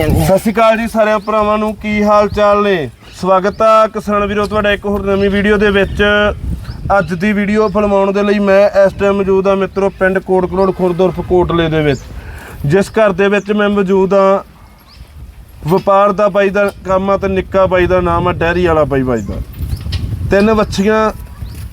ਸਤਿ ਸ਼੍ਰੀ ਅਕਾਲ ਜੀ ਸਾਰੇ ਭਰਾਵਾਂ ਨੂੰ, ਕੀ ਹਾਲ ਚਾਲ ਨੇ? ਸਵਾਗਤ ਆ ਕਿਸਾਨ ਵੀਰੋ, ਤੁਹਾਡਾ ਇੱਕ ਹੋਰ ਨਵੀਂ ਵੀਡੀਓ ਦੇ ਵਿੱਚ। ਅੱਜ ਦੀ ਵੀਡੀਓ ਫਿਲਮਾਉਣ ਦੇ ਲਈ ਮੈਂ ਇਸ ਟਾਈਮ ਮੌਜੂਦ ਆ ਮਿੱਤਰੋ, ਪਿੰਡ ਕੋਟ ਖੁਰਦੁਰਫ ਕੋਟਲੇ ਦੇ ਵਿੱਚ। ਜਿਸ ਘਰ ਦੇ ਵਿੱਚ ਮੈਂ ਮੌਜੂਦ ਆ, ਵਪਾਰ ਦਾ ਬਾਈ ਦਾ ਕੰਮ ਆ ਤੇ ਨਿੱਕਾ ਬਾਈ ਦਾ ਨਾਮ ਆ, ਡੈਰੀ ਵਾਲਾ ਬਾਈ ਬਾਈ ਦਾ। ਤਿੰਨ ਵੱਛੀਆਂ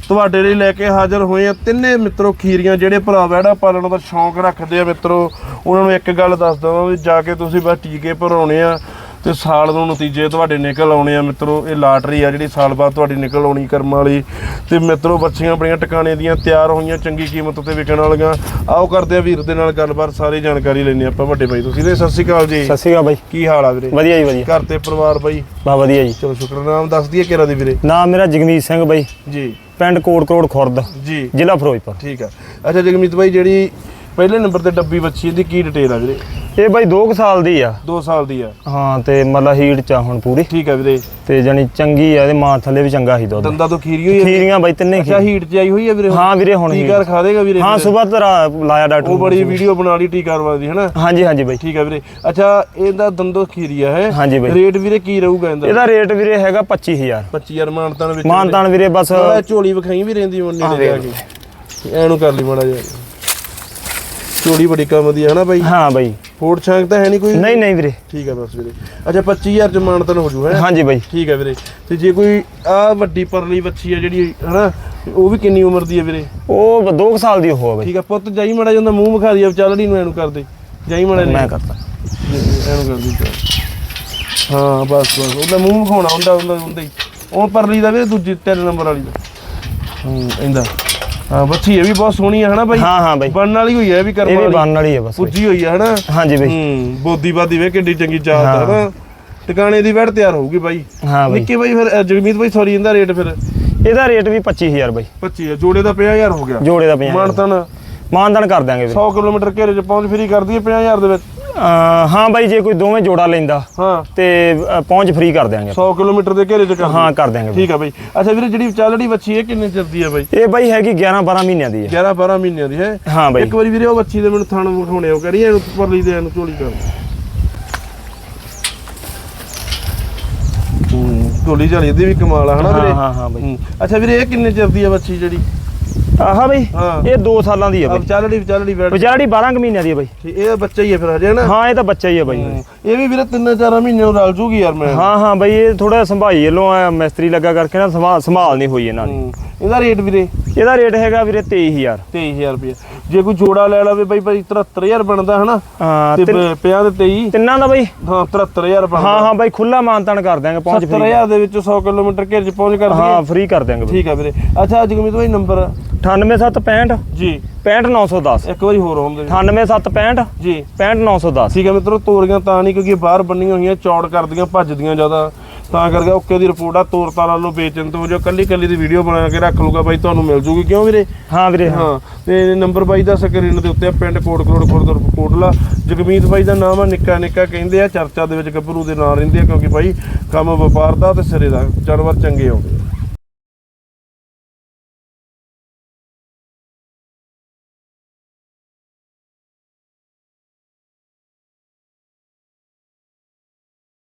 ਤੁਹਾਡੇ ਲਈ ਲੈ ਕੇ ਹਾਜ਼ਰ ਹੋਏ ਆ ਤਿੰਨੇ ਮਿੱਤਰੋ ਖੀਰੀਆਂ, ਜਿਹੜੇ ਭਰਾ ਵਹਿੜਾ ਪਾਲਣ ਦਾ ਸ਼ੌਂਕ ਰੱਖਦੇ ਆ ਮਿੱਤਰੋ। ਉਹਨਾਂ ਨੂੰ ਇੱਕ ਗੱਲ ਦੱਸ ਦਵਾਂ ਵੀ ਜਾ ਕੇ ਤੁਸੀਂ ਬਸ ਟੀਕੇ ਭਰਾਉਣੇ ਆ। ਤੇ ਸਾਲ ਨੂੰ ਨਤੀਜੇ ਤੁਹਾਡੇ ਨਿਕਲ ਆਉਣੇ ਆ ਮਿੱਤਰੋ ਇਹ ਲਾਟਰੀ ਆ ਜਿਹੜੀ ਸਾਲ ਬਾਅਦ ਤੁਹਾਡੀ ਨਿਕਲ ਆਉਣੀ ਕਰਮਾਂ ਵਾਲੀ। ਤੇ ਮਿੱਤਰੋ ਬੱਚੀਆਂ ਬੜੀਆਂ ਟਿਕਾਣੇ ਦੀਆਂ ਤਿਆਰ ਹੋਈਆਂ ਚੰਗੀ ਕੀਮਤ ਤੇ ਵਿਕਣ ਵਾਲੀਆਂ। ਆਓ ਕਰਦੇ ਆ ਵੀਰ ਦੇ ਨਾਲ ਗੱਲਬਾਤ ਸਾਰੀ ਜਾਣਕਾਰੀ ਲੈਣੇ ਆਪਾਂ ਵੱਡੇ ਬਾਈ ਤੁਸੀਂ ਨੇ ਸਤਿ ਸ਼੍ਰੀ ਅਕਾਲ ਜੀ। ਸਤਿ ਸ਼੍ਰੀ ਅਕਾਲ ਬਾਈ। ਕੀ ਹਾਲ ਆ ਵੀਰੇ? ਵਧੀਆ ਜੀ ਵਧੀਆ। ਘਰ ਤੇ ਪਰਿਵਾਰ ਬਾਈ? ਬਾ ਵਧੀਆ ਜੀ। ਚਲੋ ਸ਼ੁਕਰਨਾਮ ਦੱਸ ਦਈਏ ਕਿਹੜਾ ਦੀ ਵੀਰੇ? ਨਾਮ ਮੇਰਾ ਜਗਮੀਤ ਸਿੰਘ ਬਾਈ। ਜੀ। ਪਿੰਡ ਕੋਟ ਕਰੋੜ ਖੁਰਦ ਜੀ। ਜ਼ਿਲ੍ਹਾ ਫਿਰੋਜ਼ਪੁਰ। ਠੀਕ ਆ। ਅੱਛਾ ਜਗਮੀਤ ਬਾਈ ਜਿਹੜੀ ਪਹਿਲੇ ਨੰਬਰ ਤੇ ਡੱਬੀ ਬੱਚੀ ਇਹਦੀ ਕੀ ਡਿਟੇਲ ਆ ਵੀਰੇ? ਇਹ ਬਾਈ 2 ਸਾਲ ਦੀ ਆ। 2 ਸਾਲ ਦੀ ਆ। ਹਾਂ ਤੇ ਮਤਲਬ ਹੀਟ ਚ ਆ ਹੁਣ ਪੂਰੀ। ਠੀਕ ਆ ਵੀਰੇ। ਤੇ ਜਾਨੀ ਚੰਗੀ ਆ ਇਹਦੇ ਮਾਂ ਥੱਲੇ ਵੀ ਚੰਗਾ ਸੀ ਦੁੱਧ। ਦੰਦਾਂ ਤੋਂ ਖੀਰੀ ਹੋਈ ਆ ਖੀਰੀਆਂ ਬਾਈ ਤਿੰਨੇ ਅੱਛਾ ਹੀਟ ਚ ਆਈ ਹੋਈ ਆ ਵੀਰੇ? ਹਾਂ ਵੀਰੇ ਹੁਣ ਟੀਕਾ। ਰਖਾ ਦੇਗਾ ਵੀਰੇ ਹਾਂ? ਸਵੇਰ ਤਰਾ ਲਾਇਆ ਡਾਕਟਰ ਉਹ। ਬੜੀ ਵੀਡੀਓ ਬਣਾ ਲਈ ਟੀਕਾ ਰਵਾ ਦੀ ਹਨਾ? ਹਾਂਜੀ ਹਾਂਜੀ ਬਾਈ। ਠੀਕ ਆ ਵੀਰੇ। ਅੱਛਾ ਇਹਦਾ ਦੰਦੋ ਖੀਰੀ ਆ ਹੈ? ਹਾਂਜੀ ਬਾਈ। ਰੇਟ ਵੀਰੇ ਕੀ ਰਹੂਗਾ ਇਹਦਾ? ਇਹਦਾ ਰੇਟ ਵੀਰੇ ਹੈਗਾ 25000 25000 ਮਾਨਤਾਨ ਵਿੱਚ ਮਾਨਤਾਨ ਵੀਰੇ। ਬਸ ਝੋਲੀ ਵਿਖਾਈ ਵੀ ਰਹਿੰਦੀ ਉਹਨੇ ਹਾਂ, ਦੇ ਆ ਕੇ। ਐਨੂੰ ਕਰ ਲਈ ਮਾੜਾ ਜਿਹਾ। ਝੋਲੀ ਬੜੀ ਕੰਮ ਦੀ ਹੈ ਨਾ ਬਾਈ? ਹਾਂ ਬਾਈ। ਫੋੜ ਛਾਂਕ ਤਾਂ ਹੈ ਨਹੀਂ ਕੋਈ? ਨਹੀਂ ਨਹੀਂ ਵੀਰੇ। ਠੀਕ ਆ ਬਸ ਵੀਰੇ। ਅੱਛਾ 25000 ਚ ਮਾਨਤਾਨ ਹੋ ਜੂ ਹੈ? ਹਾਂਜੀ ਬਾਈ। ਠੀਕ ਹੈ ਵੀਰੇ। ਤੇ ਜੇ ਕੋਈ ਆ ਵੱਡੀ ਪਰਲੀ ਬੱਚੀ ਆ ਜਿਹੜੀ ਹਨਾ ਉਹ ਵੀ ਕਿੰਨੀ ਉਮਰ ਦੀ ਹੈ ਵੀਰੇ? ਉਹ 2 ਸਾਲ ਦੀ ਆ ਬਾਈ। ਠੀਕ ਆ ਪੁੱਤ ਜਾਈ ਮੜਾ ਜਾਂਦਾ ਮੂੰਹ ਵਿਖਾ ਦੀ ਚੱਲੜੀ ਨੂੰ ਐਨੂੰ ਕਰਦੇ ਜਾਈ ਮੜਾ ਮੈਂ ਕਰਤਾ ਐਨੂੰ ਕਰ ਦੀ ਹਾਂ ਬਸ ਬਸ। ਉਹਦਾ ਮੂੰਹ ਵਿਖਾਉਣਾ ਹੁੰਦਾ ਹੁੰਦਾ ਹੁੰਦਾ ਹੀ। ਉਹ ਪਰਲੀ ਦਾ ਵੀਰੇ ਦੂਜੀ ਤਿੰਨ ਨੰਬਰ ਵਾਲੀ ਦਾ। ਹੂੰ ਇਹਦਾ। ਹਾਂ ਬੱਚੀ ਇਹ ਵੀ ਬਹੁਤ ਸੋਹਣੀ ਆ ਹਨਾ ਬਾਈ? ਹਾਂ ਹਾਂ ਬਾਈ। ਬਣਨ ਵਾਲੀ ਹੋਈ ਹੈ ਇਹ ਵੀ ਇਹ ਕਰਮ ਵੀ ਵਾਲੀ। ਬਣਨ ਵਾਲੀ ਹੈ ਬਸ ਬਾਈ। ਪੁੱਜੀ ਹੋਈ ਆ ਹਨਾ? ਹਾਂਜੀ ਬਾਈ। ਹੂੰ ਬੋਦੀ ਬਾਦੀ ਵੇ ਕਿੱਡੀ ਚੰਗੀ ਚਾਹਤ ਹਾਂ। ਹੈ। ਨਾ ਟਿਕਾਣੇ ਦੀ ਵੜ ਤਿਆਰ ਹੋਊਗੀ ਬਾਈ। ਹਾਂ ਬਾਈ। ਨਿੱਕੇ ਬਾਈ ਫਿਰ ਅ, ਜਗਮੀਤ ਬਾਈ ਸੌਰੀ ਇਹਦਾ ਰੇਟ ਫਿਰ? ਇਹਦਾ ਰੇਟ ਵੀ 25000 ਬਾਈ। 25 ਆ ਜੋੜੇ ਦਾ 50000 ਹੋ ਗਿਆ। ਜੋੜੇ ਦਾ 50 ਮਾਨਤਨ? ਮਾਨਦਾਨ ਕਰ ਦਾਂਗੇ ਵੀਰੇ 100 ਕਿਲੋਮੀਟਰ ਘੇਰੇ ਚ ਪਹੁੰਚ ਫਰੀ ਕਰ ਦਈਏ 50000 ਦੇ ਵਿੱਚ। ਅਹ ਹਾਂ ਬਾਈ ਜੇ ਕੋਈ ਦੋਵੇਂ ਜੋੜਾ ਲੈਂਦਾ ਹਾਂ। ਤੇ ਪਹੁੰਚ ਫ੍ਰੀ ਕਰ ਦਿਆਂਗੇ 100 ਕਿਲੋਮੀਟਰ ਦੇ ਘੇਰੇ ਚ ਕਰ ਹਾਂ ਕਰ ਦਿਆਂਗੇ ਠੀਕ ਆ ਬਾਈ। ਅੱਛਾ ਵੀਰੇ ਜਿਹੜੀ ਚਾਲੜੀ ਬੱਚੀ ਇਹ ਕਿੰਨੇ ਚਿਰ ਦੀ ਆ ਬਾਈ? ਇਹ ਬਾਈ ਹੈਗੀ 11 12 ਮਹੀਨਿਆਂ ਦੀ ਹੈ 11 12 ਮਹੀਨਿਆਂ ਦੀ ਹੈ? ਹਾਂ ਬਾਈ। ਇੱਕ ਵਾਰੀ ਵੀਰੇ ਉਹ ਬੱਚੀ ਦੇ ਮੈਨੂੰ ਥਣ ਵਿਖਾਉਣੇ ਉਹ ਕਰੀ ਇਹਨੂੰ ਪਰਲੀ ਦੇ ਇਹਨੂੰ ਝੋਲੀ ਕਰ ਹੂੰ ਝੋਲੀ ਝਾਲੀ ਦੀ ਵੀ ਕਮਾਲ ਆ ਹਨਾ ਹਾਂ ਵੀਰੇ? ਹਾਂ ਹਾਂ ਬਾਈ। ਹੂੰ। ਅੱਛਾ ਵੀਰੇ ਇਹ ਕਿੰਨੇ ਚਿਰ ਦੀ ਆ ਬੱਚੀ ਜਿਹੜੀ? ਆਹਾ ਬਾਈ ਹਾਂ। ਇਹ 2 ਸਾਲਾਂ ਦੀ ਹੈ ਆ ਬਾਈ। ਚਾਲੜੀ ਚਾਲੜੀ ਬੈਠ ਵਿਚਾਰੀ 12 ਕੁ ਮਹੀਨਿਆਂ ਦੀ ਹੈ ਬਾਈ। ਇਹ ਬੱਚਾ ਹੀ ਹੈ ਫਿਰ ਹਜੇ ਨਾ ਹਾਂ ਇਹ ਤਾਂ ਬੱਚਾ ਹੀ ਹੈ ਬਾਈ। ਹੂੰ। ਇਹ ਵੀ ਵੀਰੇ ਤਿੰਨ ਚਾਰ ਮਹੀਨੇ ਨੂੰ ਰਲ ਜੂਗੀ ਯਾਰ ਮੈਂ। ਹਾਂ ਹਾਂ ਬਾਈ ਇਹ ਥੋੜਾ ਸੰਭਾਈ ਵੱਲੋਂ ਆ ਮਿਸਤਰੀ ਲੱਗਾ ਕਰਕੇ ਨਾ ਸੰਭਾਲ ਸੰਭਾਲ ਨਹੀਂ ਹੋਈ ਇਹਨਾਂ ਦੀ। ਹੂੰ। ਇਹਦਾ ਰੇਟ ਵੀਰੇ? ਇਹਦਾ ਰੇਟ ਹੈਗਾ ਵੀਰੇ 23000 23000 ਰੁਪਏ ਜੇ ਕੋਈ ਜੋੜਾ ਲੈ ਲਵੇ ਬਾਈ ਭਾਈ 73000 ਬਣਦਾ ਹਨਾ? ਹਾਂ ਤੇ ਤਿੰਨ- 50 ਤੇ 23 ਤਿੰਨਾਂ ਦਾ ਬਾਈ? ਹਾਂ 73000 ਬਣਦਾ। ਹਾਂ ਹਾਂ ਬਾਈ ਖੁੱਲਾ ਮਾਨਤਾਨ ਕਰ ਦਿਆਂਗੇ ਪਹੁੰਚ ਫ੍ਰੀ। 70000 ਦੇ ਵਿੱਚ 100 ਕਿਲੋਮੀਟਰ ਘੇਰ ਚ ਪਹੁੰਚ ਕਰ ਹਾਂ ਦਈਏ ਫ੍ਰੀ ਕਰ ਦਿਆਂਗੇ ਬਾਈ। ਠੀਕ ਆ ਵੀਰੇ। ਅੱਛਾ ਜਗਮੀਤ ਭਾਈ ਨੰਬਰ 98765 ਜੀ। 65910 ਇੱਕ ਵਾਰੀ ਹੋਰ ਹੋਮ ਦੇ 98765 ਜੀ। 65910 ਠੀਕ ਹੈ ਮਿੱਤਰੋ ਤੋਰੀਆਂ ਤਾਂ ਨਹੀਂ ਕਿਉਂਕਿ ਬਾਹਰ ਬੰਨੀਆਂ ਹੋਈਆਂ ਚੌੜ ਕਰਦੀਆਂ ਭੱਜਦੀਆਂ ਜ਼ਿਆਦਾ। ਤਾਂ ਕਰਕੇ ਓਕੇ ਦੀ ਰਿਪੋਰਟ ਆ ਤੋਰ ਤਾਰਾਂ ਨੂੰ ਵੇਚਣ ਤੋਂ ਜੋ ਕੱਲੀ ਕੱਲੀ ਦੀ ਵੀਡੀਓ ਬਣਾ ਕੇ ਰੱਖ ਲੂਗਾ ਬਾਈ ਤੁਹਾਨੂੰ ਮਿਲ ਜੂਗੀ। ਕਿਉਂ ਵੀਰੇ? ਹਾਂ ਵੀਰੇ ਹਾਂ। ਹਾਂ ਤੇ ਨੰਬਰ ਬਾਈ ਦਾ ਸਕਰੀਨ ਦੇ ਉੱਤੇ ਆ, ਪਿੰਡ ਕੋਟ ਕਰੋੜ ਖੁਰਦ ਕੋਟਲਾ। ਜਗਮੀਤ ਬਾਈ ਦਾ ਨਾਮ ਆ ਨਿੱਕਾ ਨਿੱਕਾ ਕਹਿੰਦੇ ਆ ਚਰਚਾ ਦੇ ਵਿੱਚ ਗੱਭਰੂ ਦੇ ਨਾਂ ਰਹਿੰਦੇ ਆ ਕਿਉਂਕਿ ਬਾਈ ਕੰਮ ਵਪਾਰ ਦਾ ਤੇ ਸਿਰੇ ਦਾ ਜਾਨਵਰ ਚੰਗੇ ਆਉਂਦੇ